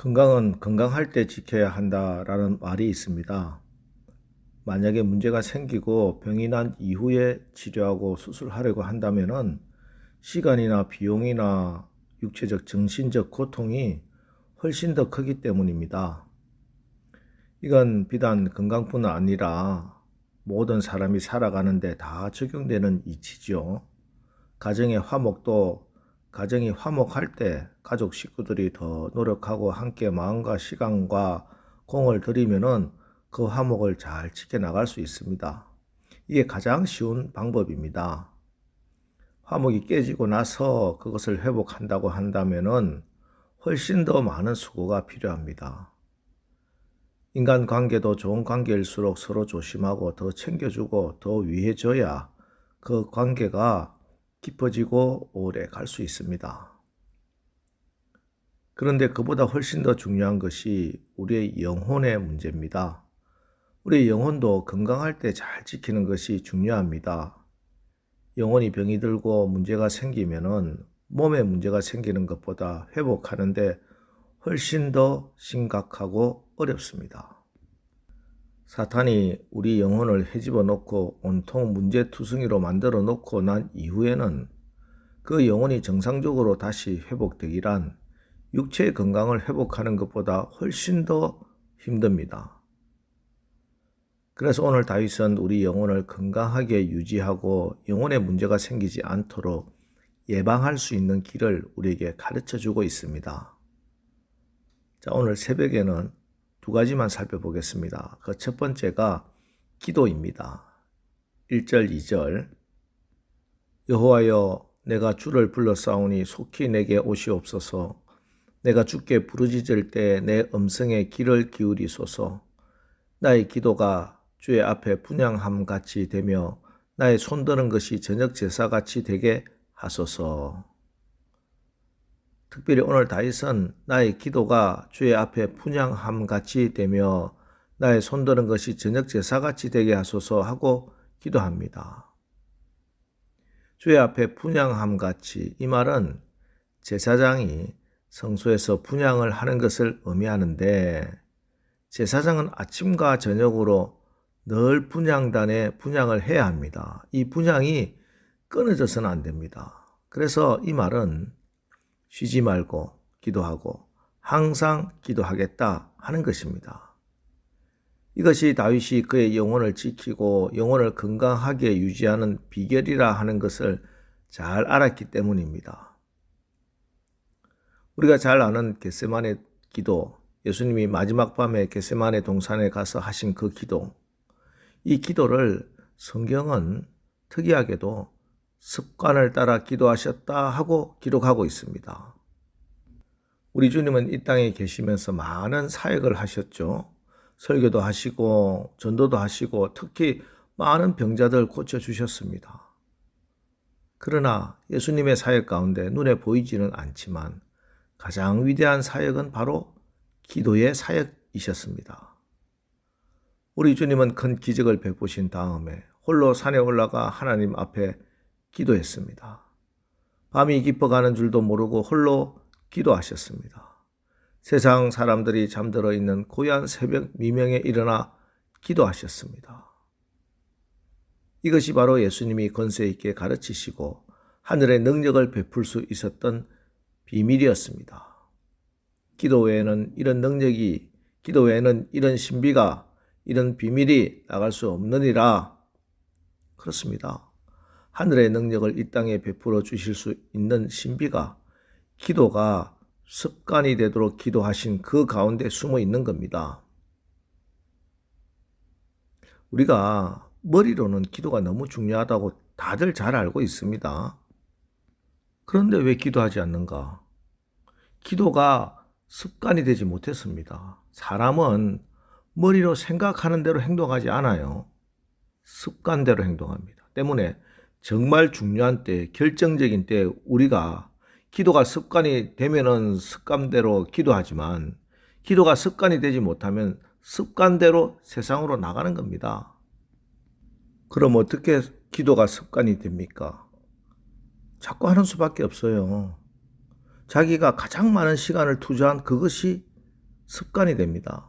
건강은 건강할 때 지켜야 한다라는 말이 있습니다. 만약에 문제가 생기고 병이 난 이후에 치료하고 수술하려고 한다면은 시간이나 비용이나 육체적, 정신적 고통이 훨씬 더 크기 때문입니다. 이건 비단 건강뿐 아니라 모든 사람이 살아가는데 다 적용되는 이치죠. 가정의 화목도 가정이 화목할 때 가족 식구들이 더 노력하고 함께 마음과 시간과 공을 들이면은 그 화목을 잘 지켜나갈 수 있습니다. 이게 가장 쉬운 방법입니다. 화목이 깨지고 나서 그것을 회복한다고 한다면은 훨씬 더 많은 수고가 필요합니다. 인간 관계도 좋은 관계일수록 서로 조심하고 더 챙겨주고 더 위해줘야 그 관계가 깊어지고 오래 갈 수 있습니다. 그런데 그보다 훨씬 더 중요한 것이 우리의 영혼의 문제입니다. 우리의 영혼도 건강할 때 잘 지키는 것이 중요합니다. 영혼이 병이 들고 문제가 생기면은 몸에 문제가 생기는 것보다 회복하는데 훨씬 더 심각하고 어렵습니다. 사탄이 우리 영혼을 헤집어 놓고 온통 문제투성이로 만들어 놓고 난 이후에는 그 영혼이 정상적으로 다시 회복되기란 육체의 건강을 회복하는 것보다 훨씬 더 힘듭니다. 그래서 오늘 다윗은 우리 영혼을 건강하게 유지하고 영혼에 문제가 생기지 않도록 예방할 수 있는 길을 우리에게 가르쳐 주고 있습니다. 자, 오늘 새벽에는 두 가지만 살펴보겠습니다. 그 첫 번째가 기도입니다. 1절, 2절. 여호와여, 내가 주를 불러 싸우니 속히 내게 오시옵소서. 내가 주께 부르짖을 때 내 음성에 귀를 기울이소서. 나의 기도가 주의 앞에 분양함 같이 되며 나의 손드는 것이 저녁 제사 같이 되게 하소서. 특별히 오늘 다윗은 나의 기도가 주의 앞에 분양함 같이 되며 나의 손드는 것이 저녁 제사 같이 되게 하소서 하고 기도합니다. 주의 앞에 분양함 같이 이 말은 제사장이 성소에서 분양을 하는 것을 의미하는데 제사장은 아침과 저녁으로 늘 분양단에 분양을 해야 합니다. 이 분양이 끊어져서는 안 됩니다. 그래서 이 말은 쉬지 말고 기도하고 항상 기도하겠다 하는 것입니다. 이것이 다윗이 그의 영혼을 지키고 영혼을 건강하게 유지하는 비결이라 하는 것을 잘 알았기 때문입니다. 우리가 잘 아는 겟세만의 기도, 예수님이 마지막 밤에 겟세만의 동산에 가서 하신 그 기도, 이 기도를 성경은 특이하게도 습관을 따라 기도하셨다 하고 기록하고 있습니다. 우리 주님은 이 땅에 계시면서 많은 사역을 하셨죠. 설교도 하시고 전도도 하시고 특히 많은 병자들 고쳐 주셨습니다. 그러나 예수님의 사역 가운데 눈에 보이지는 않지만 가장 위대한 사역은 바로 기도의 사역이셨습니다. 우리 주님은 큰 기적을 베푸신 다음에 홀로 산에 올라가 하나님 앞에 기도했습니다. 밤이 깊어가는 줄도 모르고 홀로 기도하셨습니다. 세상 사람들이 잠들어 있는 고얀 새벽 미명에 일어나 기도하셨습니다. 이것이 바로 예수님이 권세 있게 가르치시고 하늘의 능력을 베풀 수 있었던 비밀이었습니다. 기도 외에는 이런 능력이, 기도 외에는 이런 신비가, 이런 비밀이 나갈 수 없느니라. 그렇습니다. 하늘의 능력을 이 땅에 베풀어 주실 수 있는 신비가 기도가 습관이 되도록 기도하신 그 가운데 숨어 있는 겁니다. 우리가 머리로는 기도가 너무 중요하다고 다들 잘 알고 있습니다. 그런데 왜 기도하지 않는가? 기도가 습관이 되지 못했습니다. 사람은 머리로 생각하는 대로 행동하지 않아요. 습관대로 행동합니다. 때문에 정말 중요한 때, 결정적인 때 우리가 기도가 습관이 되면은 습관대로 기도하지만 기도가 습관이 되지 못하면 습관대로 세상으로 나가는 겁니다. 그럼 어떻게 기도가 습관이 됩니까? 자꾸 하는 수밖에 없어요. 자기가 가장 많은 시간을 투자한 그것이 습관이 됩니다.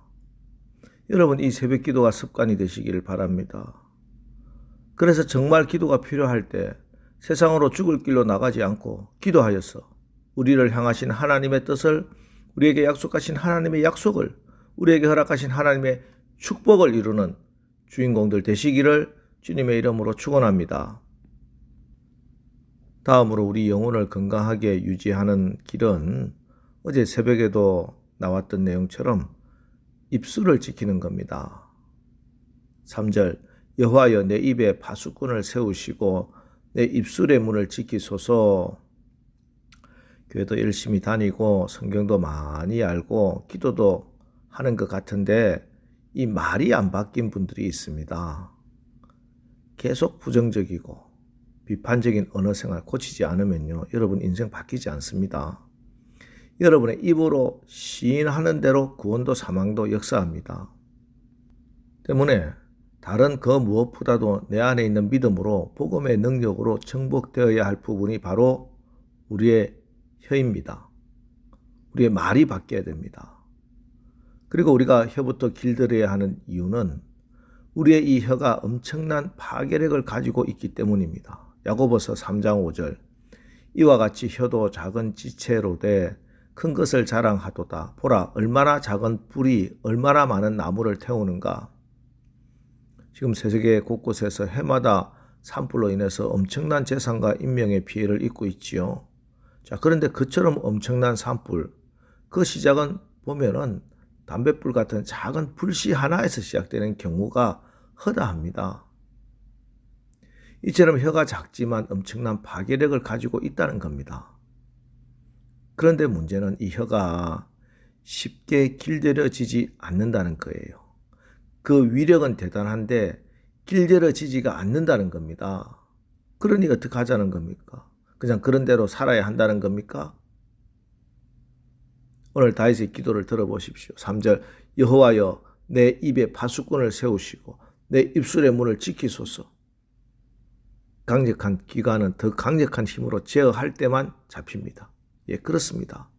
여러분, 이 새벽 기도가 습관이 되시기를 바랍니다. 그래서 정말 기도가 필요할 때 세상으로 죽을 길로 나가지 않고 기도하여서 우리를 향하신 하나님의 뜻을 우리에게 약속하신 하나님의 약속을 우리에게 허락하신 하나님의 축복을 이루는 주인공들 되시기를 주님의 이름으로 축원합니다. 다음으로 우리 영혼을 건강하게 유지하는 길은 어제 새벽에도 나왔던 내용처럼 입술을 지키는 겁니다. 3절 여호와여 내 입에 파수꾼을 세우시고 내 입술의 문을 지키소서 교회도 열심히 다니고 성경도 많이 알고 기도도 하는 것 같은데 이 말이 안 바뀐 분들이 있습니다. 계속 부정적이고 비판적인 언어 생활 고치지 않으면요. 여러분 인생 바뀌지 않습니다. 여러분의 입으로 시인하는 대로 구원도 사망도 역사합니다. 때문에 다른 그 무엇보다도 내 안에 있는 믿음으로 복음의 능력으로 정복되어야 할 부분이 바로 우리의 혀입니다. 우리의 말이 바뀌어야 됩니다. 그리고 우리가 혀부터 길들여야 하는 이유는 우리의 이 혀가 엄청난 파괴력을 가지고 있기 때문입니다. 야고보서 3장 5절 이와 같이 혀도 작은 지체로 돼 큰 것을 자랑하도다. 보라 얼마나 작은 뿔이 얼마나 많은 나무를 태우는가. 지금 세계 곳곳에서 해마다 산불로 인해서 엄청난 재산과 인명의 피해를 입고 있지요. 자, 그런데 그처럼 엄청난 산불, 그 시작은 보면은 담뱃불 같은 작은 불씨 하나에서 시작되는 경우가 허다합니다. 이처럼 혀가 작지만 엄청난 파괴력을 가지고 있다는 겁니다. 그런데 문제는 이 혀가 쉽게 길들여지지 않는다는 거예요. 그 위력은 대단한데 길들여지지가 않는다는 겁니다. 그러니 어떻게 하자는 겁니까? 그냥 그런 대로 살아야 한다는 겁니까? 오늘 다윗의 기도를 들어보십시오. 3절 여호와여 내 입에 파수꾼을 세우시고 내 입술의 문을 지키소서. 강력한 기관은 더 강력한 힘으로 제어할 때만 잡힙니다. 예, 그렇습니다.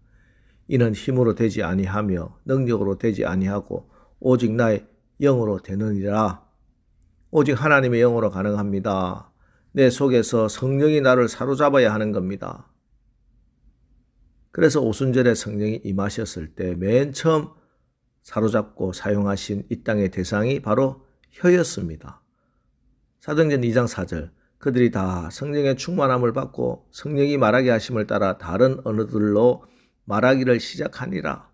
이는 힘으로 되지 아니하며 능력으로 되지 아니하고 오직 나의 영으로 되느니라. 오직 하나님의 영으로 가능합니다. 내 속에서 성령이 나를 사로잡아야 하는 겁니다. 그래서 오순절에 성령이 임하셨을 때 맨 처음 사로잡고 사용하신 이 땅의 대상이 바로 혀였습니다. 사도행전 2장 4절 그들이 다 성령의 충만함을 받고 성령이 말하게 하심을 따라 다른 언어들로 말하기를 시작하니라.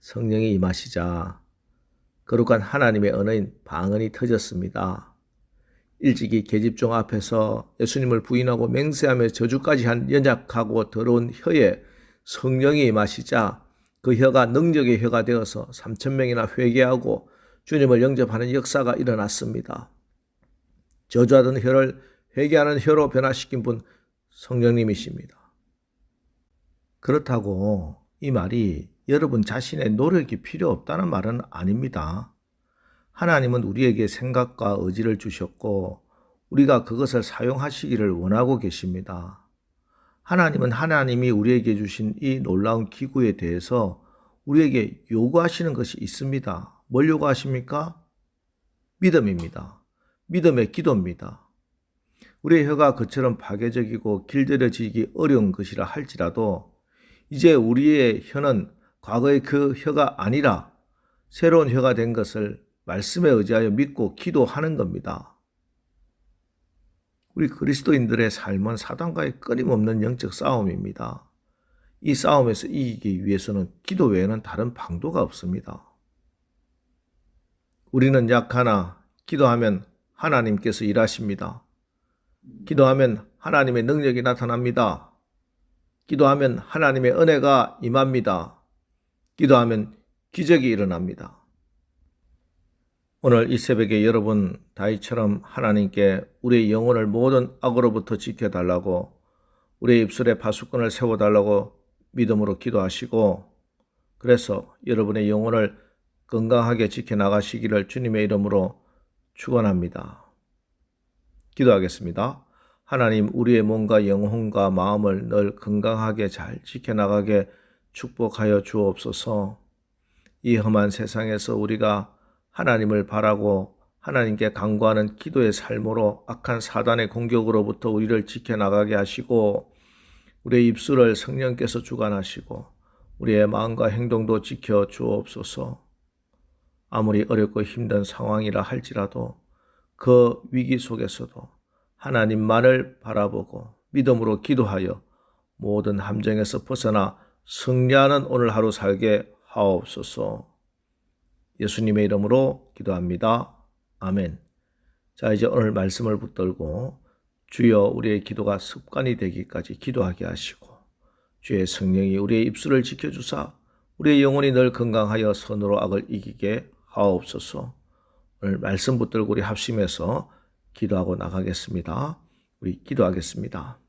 성령이 임하시자 거룩한 하나님의 언어인 방언이 터졌습니다. 일찍이 계집종 앞에서 예수님을 부인하고 맹세하며 저주까지 한 연약하고 더러운 혀에 성령이 임하시자 그 혀가 능력의 혀가 되어서 3천 명이나 회개하고 주님을 영접하는 역사가 일어났습니다. 저주하던 혀를 회개하는 혀로 변화시킨 분 성령님이십니다. 그렇다고 이 말이 여러분 자신의 노력이 필요 없다는 말은 아닙니다. 하나님은 우리에게 생각과 의지를 주셨고 우리가 그것을 사용하시기를 원하고 계십니다. 하나님은 하나님이 우리에게 주신 이 놀라운 기구에 대해서 우리에게 요구하시는 것이 있습니다. 뭘 요구하십니까? 믿음입니다. 믿음의 기도입니다. 우리의 혀가 그처럼 파괴적이고 길들여지기 어려운 것이라 할지라도 이제 우리의 혀는 과거의 그 혀가 아니라 새로운 혀가 된 것을 말씀에 의지하여 믿고 기도하는 겁니다. 우리 그리스도인들의 삶은 사단과의 끊임없는 영적 싸움입니다. 이 싸움에서 이기기 위해서는 기도 외에는 다른 방도가 없습니다. 우리는 약하나 기도하면 하나님께서 일하십니다. 기도하면 하나님의 능력이 나타납니다. 기도하면 하나님의 은혜가 임합니다. 기도하면 기적이 일어납니다. 오늘 이 새벽에 여러분 다이처럼 하나님께 우리의 영혼을 모든 악으로부터 지켜달라고 우리의 입술에 파수꾼을 세워달라고 믿음으로 기도하시고 그래서 여러분의 영혼을 건강하게 지켜나가시기를 주님의 이름으로 축원합니다. 기도하겠습니다. 하나님 우리의 몸과 영혼과 마음을 늘 건강하게 잘 지켜나가게 축복하여 주옵소서. 이 험한 세상에서 우리가 하나님을 바라고 하나님께 간구하는 기도의 삶으로 악한 사단의 공격으로부터 우리를 지켜나가게 하시고 우리의 입술을 성령께서 주관하시고 우리의 마음과 행동도 지켜 주옵소서. 아무리 어렵고 힘든 상황이라 할지라도 그 위기 속에서도 하나님만을 바라보고 믿음으로 기도하여 모든 함정에서 벗어나 승리하는 오늘 하루 살게 하옵소서. 예수님의 이름으로 기도합니다. 아멘. 자, 이제 오늘 말씀을 붙들고 주여 우리의 기도가 습관이 되기까지 기도하게 하시고 주의 성령이 우리의 입술을 지켜주사 우리의 영혼이 늘 건강하여 선으로 악을 이기게 하옵소서. 말씀 붙들고 우리 합심해서 기도하고 나가겠습니다. 우리 기도하겠습니다.